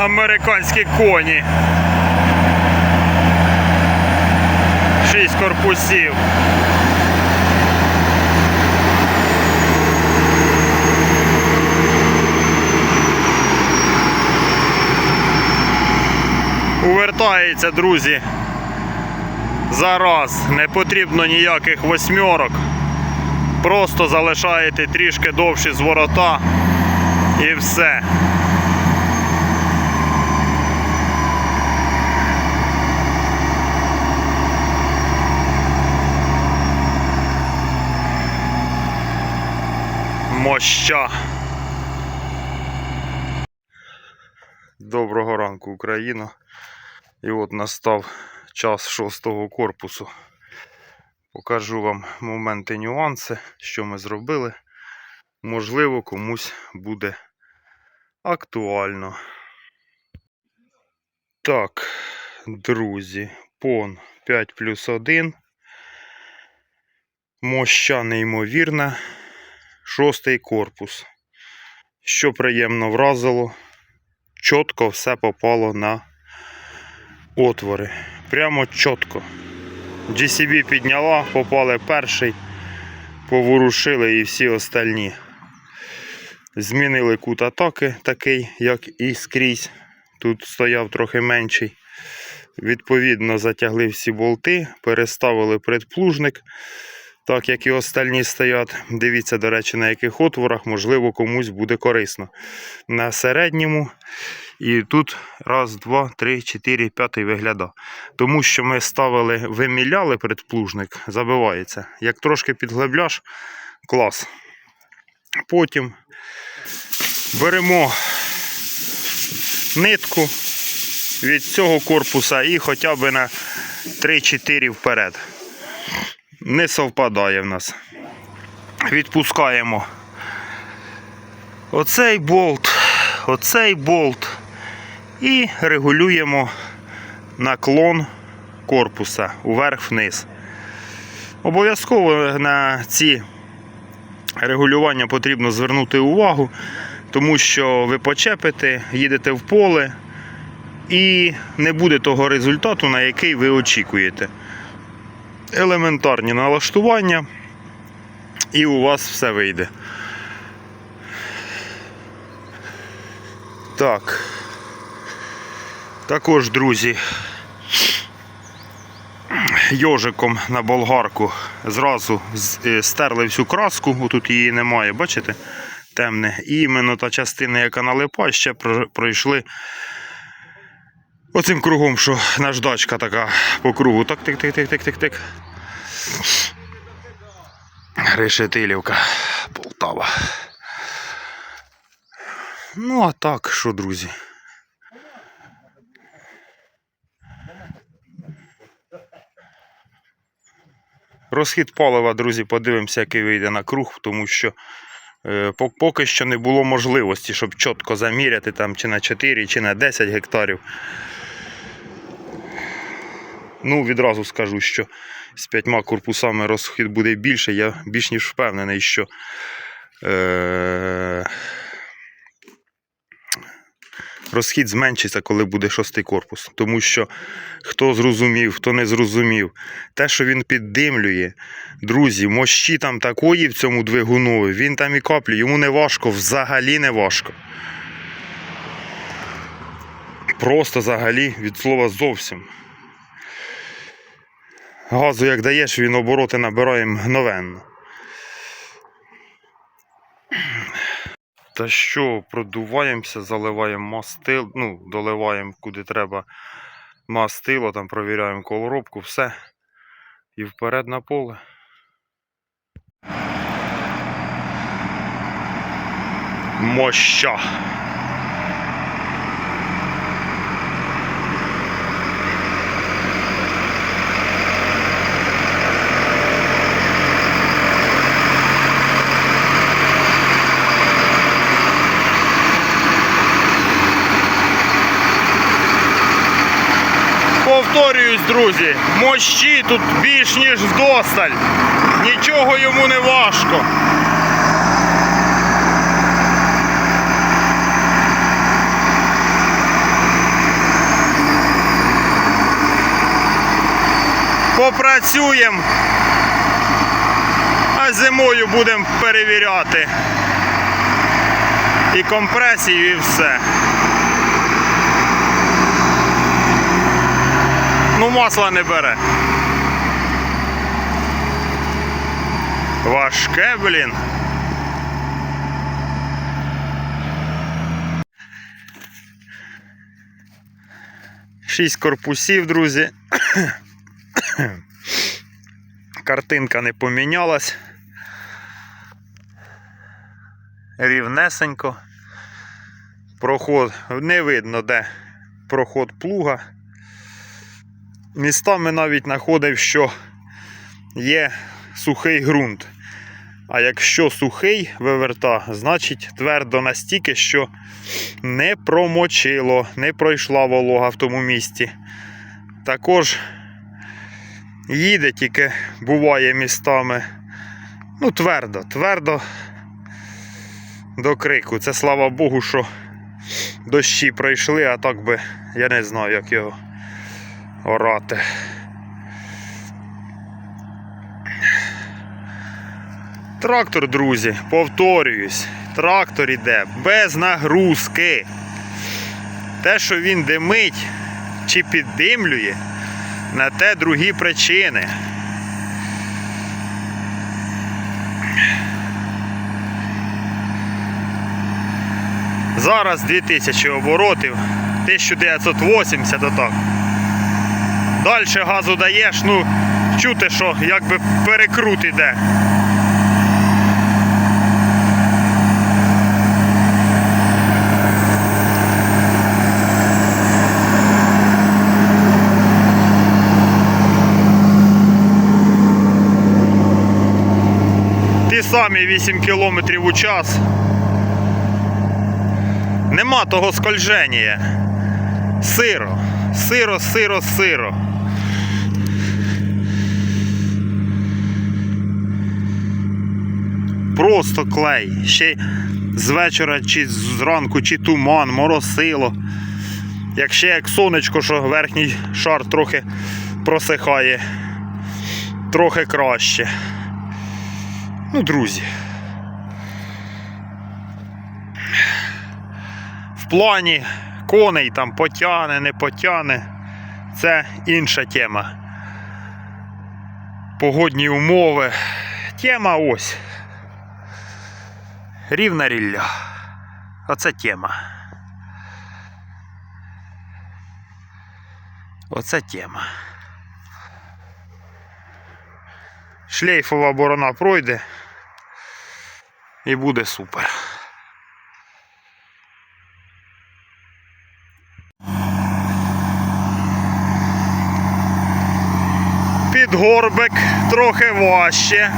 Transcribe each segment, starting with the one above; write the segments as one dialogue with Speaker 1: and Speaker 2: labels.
Speaker 1: Американські коні. Шість корпусів. Увертається, друзі. Зараз не потрібно ніяких восьмерок. Просто залишаєте трішки довші зворота і все. Моща. Доброго ранку, Україна. І от настав час шостого корпусу. Покажу вам моменти, нюанси, що ми зробили. Можливо, комусь буде актуально. Так, друзі, пон 5 плюс 1. Моща неймовірна. Шостий корпус. Що приємно вразило, чітко все попало на отвори. Прямо чітко. GCB підняла, попали перший, поворушили і всі остальні. Змінили кут атаки такий, як і скрізь. Тут стояв трохи менший. Відповідно, затягли всі болти, переставили предплужник, так як і остальні стоять. Дивіться, до речі, на яких отворах, можливо, комусь буде корисно. На середньому. І тут раз, два, три, чотири, п'ятий виглядав. Тому що ми ставили, виміляли предплужник, забивається. Як трошки підглибляш, клас. Потім беремо нитку від цього корпуса і хоча б на 3-4 вперед. Не совпадає в нас. Відпускаємо оцей болт, оцей болт і регулюємо наклон корпуса уверх-вниз. Обов'язково на ці регулювання потрібно звернути увагу, тому що ви почепите, їдете в поле і не буде того результату, на який ви очікуєте. Елементарні налаштування, і у вас все вийде. Так. Також, друзі, йожиком на болгарку зразу е, стерли всю краску, тут її немає, бачите? Темне. І іменно та частина, яка налипає, ще пройшли оцим кругом, що наждачка така по кругу. Так, тик, тик, тик, тик, тик, тик. Решетилівка, Полтава. Ну, а так, що, друзі? Розхід палива, друзі, подивимося, який вийде на круг, тому що е, поки що не було можливості, щоб чітко заміряти там чи на 4, чи на 10 гектарів. Ну, відразу скажу, що з п'ятьма корпусами розхід буде більше. Я більш ніж впевнений, що е- розхід зменшиться, коли буде шостий корпус. Тому що хто зрозумів, хто не зрозумів, те, що він піддимлює, друзі, мощі там такої в цьому двигуну, він там і каплі, йому не важко, взагалі не важко. Просто взагалі від слова зовсім. Газу як даєш, він обороти набирає мгновенно. Та що, продуваємося, заливаємо мастил, ну, доливаємо куди треба мастило, там провіряємо колоробку, все. І вперед на поле. Моща. повторююсь, друзі, мощі тут більш ніж вдосталь. Нічого йому не важко. Попрацюємо, а зимою будемо перевіряти і компресію, і все. Ну, масла не бере. Важке, блін. Шість корпусів, друзі. Картинка не помінялась. Рівнесенько. Проход не видно, де проход плуга. Містами навіть знаходив, що є сухий ґрунт. А якщо сухий виверта, значить твердо настільки, що не промочило, не пройшла волога в тому місці. Також їде, тільки буває містами. Ну, твердо, твердо до крику. Це слава Богу, що дощі пройшли, а так би я не знаю, як його орати. Трактор, друзі, повторююсь, трактор іде без нагрузки. Те, що він димить чи піддимлює, на те другі причини. Зараз 2000 оборотів, 1980 отак. Далі газу даєш, ну, чути, що якби перекрут іде. Ті самі 8 км у час. Нема того скольження. Сиро, сиро, сиро, сиро. Просто клей. Ще з вечора, чи зранку, чи туман, моросило. Як ще як сонечко, що верхній шар трохи просихає, трохи краще. Ну, друзі. В плані коней там потяне, не потяне. Це інша тема. Погодні умови. Тема ось. Рівна рілля. Оце тема. Оце тема. Шлейфова борона пройде і буде супер. Підгорбик трохи важче.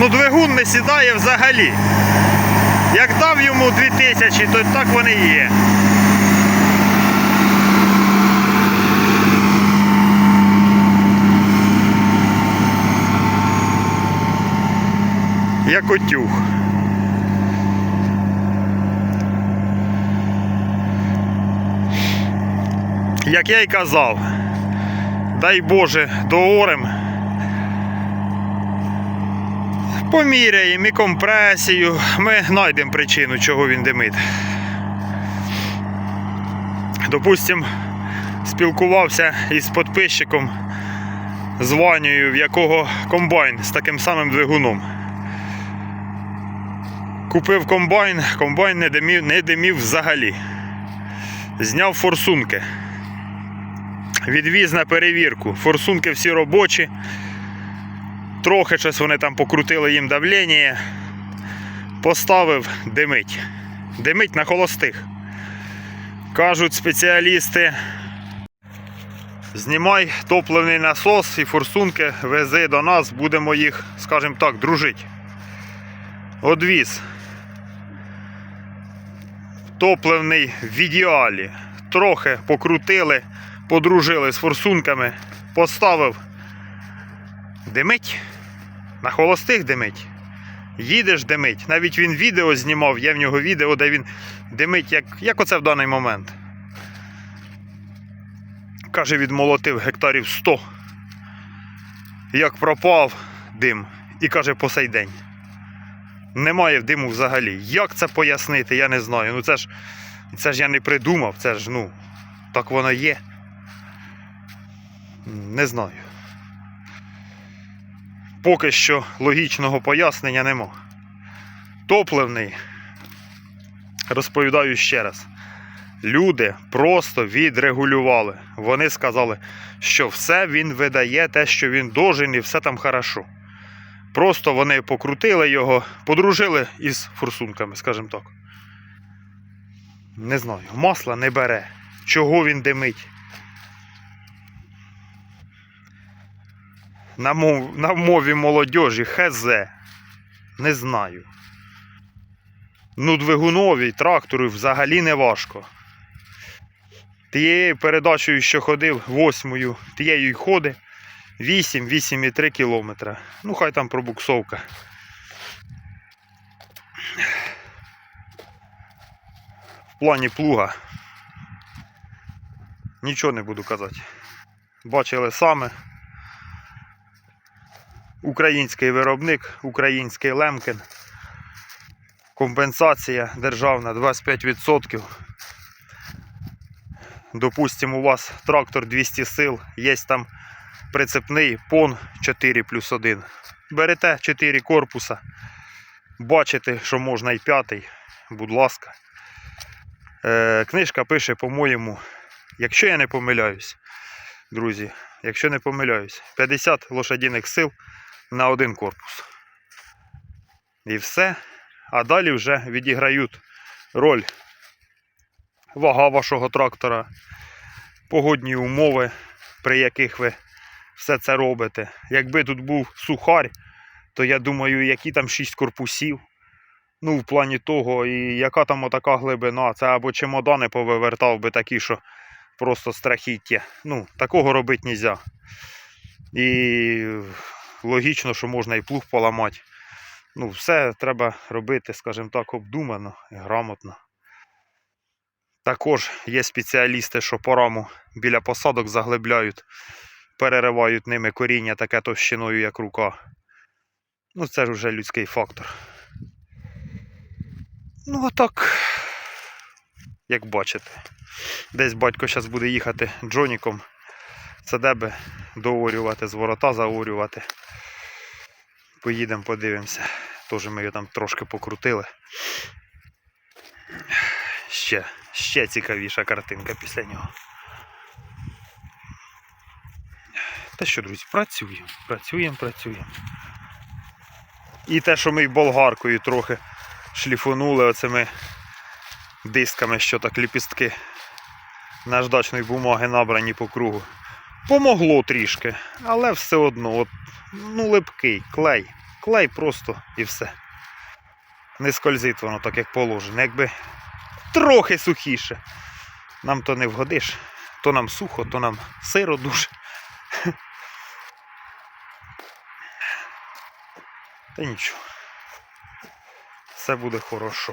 Speaker 1: Ну, двигун не сідає взагалі. Як дав йому 2000, то так вони є. Як утюг. Як я й казав, дай Боже, доорем. Поміряємо і компресію. Ми знайдемо причину, чого він димить. Допустим, спілкувався із підписчиком з Ванею, в якого комбайн з таким самим двигуном. Купив комбайн, комбайн не димів, не димів взагалі. Зняв форсунки. Відвіз на перевірку. Форсунки всі робочі. Трохи щось вони там покрутили їм давлення. Поставив димить. Димить на холостих. Кажуть спеціалісти. Знімай топливний насос і форсунки вези до нас, будемо їх, скажімо так, дружити. Одвіз. Топливний в ідеалі. Трохи покрутили, подружили з форсунками, поставив. Димить. На холостих димить. Їдеш димить. Навіть він відео знімав, є в нього відео, де він димить, як, як оце в даний момент. каже, відмолотив гектарів 100. Як пропав дим, і каже, по сей день. Немає диму взагалі. Як це пояснити, я не знаю. Ну це ж, це ж я не придумав, це ж, ну, так воно є. Не знаю. Поки що логічного пояснення нема. Топливний, розповідаю ще раз. Люди просто відрегулювали. Вони сказали, що все він видає, те, що він должен, і все там хорошо. Просто вони покрутили його, подружили із форсунками, скажімо так. Не знаю, масла не бере. Чого він димить? На, мов, на мові молодіжі хз. Не знаю. Ну, двигунові трактору взагалі не важко. Тією передачею, що ходив, восьмою, тією й ходить 8-8,3 кілометра. Ну, хай там пробуксовка. В плані плуга. Нічого не буду казати. Бачили саме. Український виробник, український лемкін. Компенсація державна 25%. Допустимо, у вас трактор 200 сил, є там прицепний пон 4 плюс 1. Берете 4 корпуса, бачите, що можна і п'ятий, будь ласка. Е, книжка пише, по-моєму, якщо я не помиляюсь, друзі, якщо не помиляюсь, 50 лошадіних сил на один корпус. І все. А далі вже відіграють роль вага вашого трактора, погодні умови, при яких ви все це робите. Якби тут був сухарь, то я думаю, які там 6 корпусів. Ну, в плані того, і яка там отака глибина, це або чемодани повивертав би такі, що просто страхіття. Ну, такого робити не можна. І логічно, що можна і плуг поламати. Ну, все треба робити, скажімо так, обдумано і грамотно. Також є спеціалісти, що по раму біля посадок заглибляють, переривають ними коріння таке товщиною, як рука. Ну, це ж вже людський фактор. Ну, а так, як бачите, десь батько зараз буде їхати Джоніком. Це деби доорювати, з ворота заорювати. Поїдемо, подивимося. Теж ми його там трошки покрутили. Ще, ще цікавіша картинка після нього. Та що, друзі, працюємо, працюємо, працюємо. І те, що ми й болгаркою трохи шліфонули оцими дисками, що так ліпістки наждачної бумаги набрані по кругу. Помогло трішки, але все одно, от, ну, липкий, клей. Клей просто і все. Не скользить воно так, як положено. Якби трохи сухіше. Нам то не вгодиш. То нам сухо, то нам сиро дуже. Та нічого. Все буде хорошо.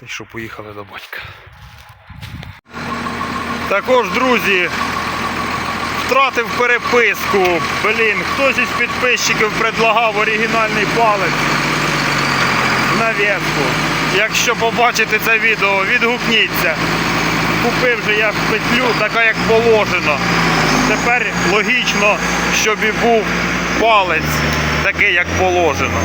Speaker 1: Та що поїхали до батька. Також, друзі, втратив переписку. Блін, хтось із підписчиків предлагав оригінальний палець на веску. Якщо побачите це відео, відгукніться. Купив же я петлю, така як положено. Тепер логічно, щоб і був палець такий, як положено.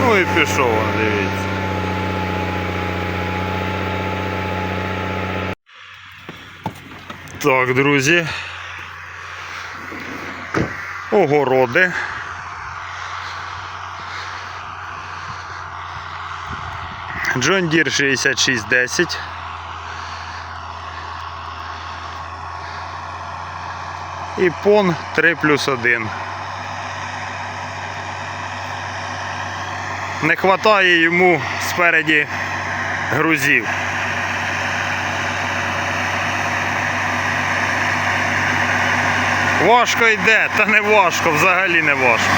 Speaker 1: Ну і пішов, дивіться. Так, друзі. Огороди. John Deere 6610. І пон 3 плюс 1. Не вистачає йому спереді грузів. Важко йде, та не важко, взагалі не важко.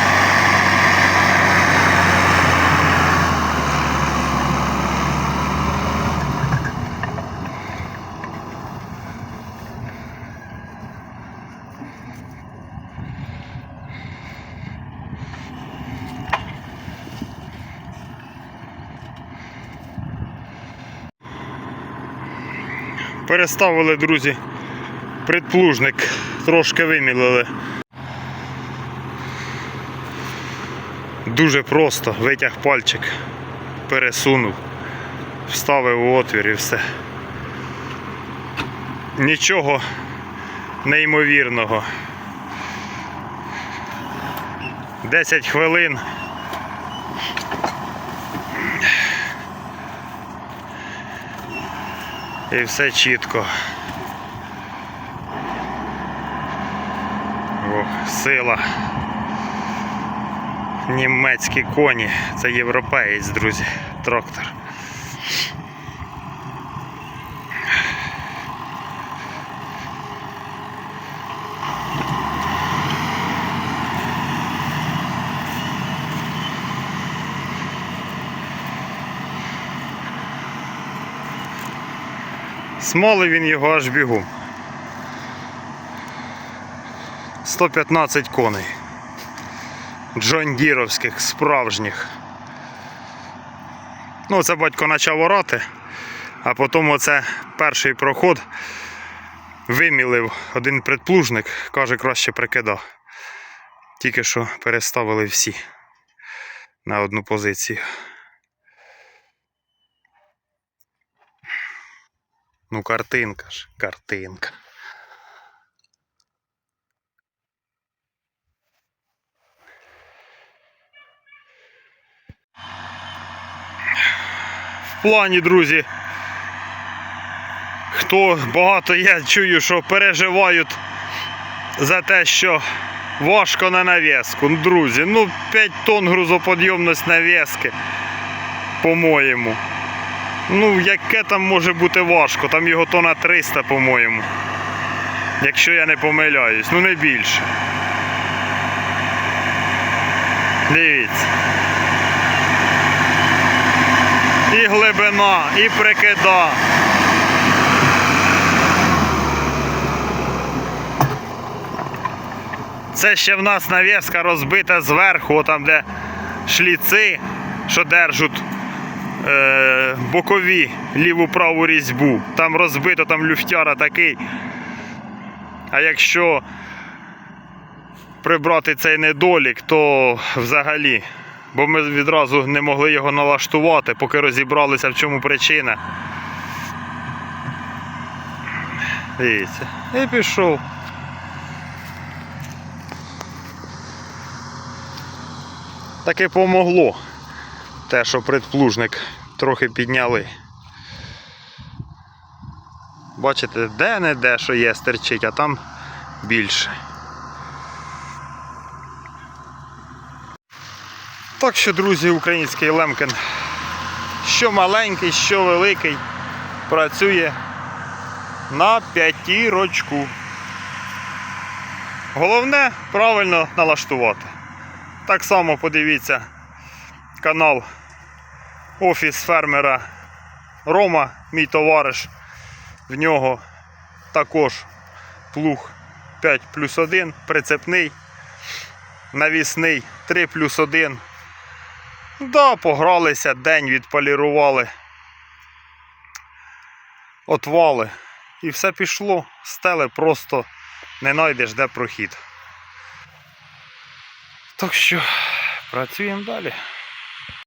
Speaker 1: Переставили, друзі предплужник, трошки вимілили. Дуже просто, витяг пальчик, пересунув, вставив у отвір і все. Нічого неймовірного. 10 хвилин. І все чітко. Сила. Німецькі коні. Це європеєць, друзі. Трактор. Смолив він його аж бігом. 115 коней. Джондіровських, справжніх. Ну, це батько почав орати, а потім оце перший проход вимілив один предплужник, каже, краще прикидав. Тільки що переставили всі на одну позицію. Ну, картинка ж, картинка. Плані, друзі. Хто багато я чую, що переживають за те, що важко на нав'язку. Ну, Друзі, ну 5 тонн грузоподйомність нав'язки, по-моєму. Ну, яке там може бути важко? Там його тона 300, по-моєму. Якщо я не помиляюсь, ну не більше. Дивіться. І глибина, і прикида. Це ще в нас навіска розбита зверху, там де шліци, що держуть е, бокові ліву праву різьбу. Там розбито, там люфтяра такий. А якщо прибрати цей недолік, то взагалі. Бо ми відразу не могли його налаштувати, поки розібралися, в чому причина. Дивіться. І пішов. Таки помогло те, що предплужник трохи підняли. Бачите, де не де, що є, стерчить, а там більше. Так що, друзі, український Лемкін, що маленький, що великий, працює на п'ятірочку. Головне правильно налаштувати. Так само подивіться канал Офіс фермера Рома, мій товариш. В нього також плуг 5 плюс 1, прицепний, навісний 3 плюс 1. Да, погралися, день відполірували. Отвали. І все пішло. Стели просто не знайдеш де прохід. Так що працюємо далі.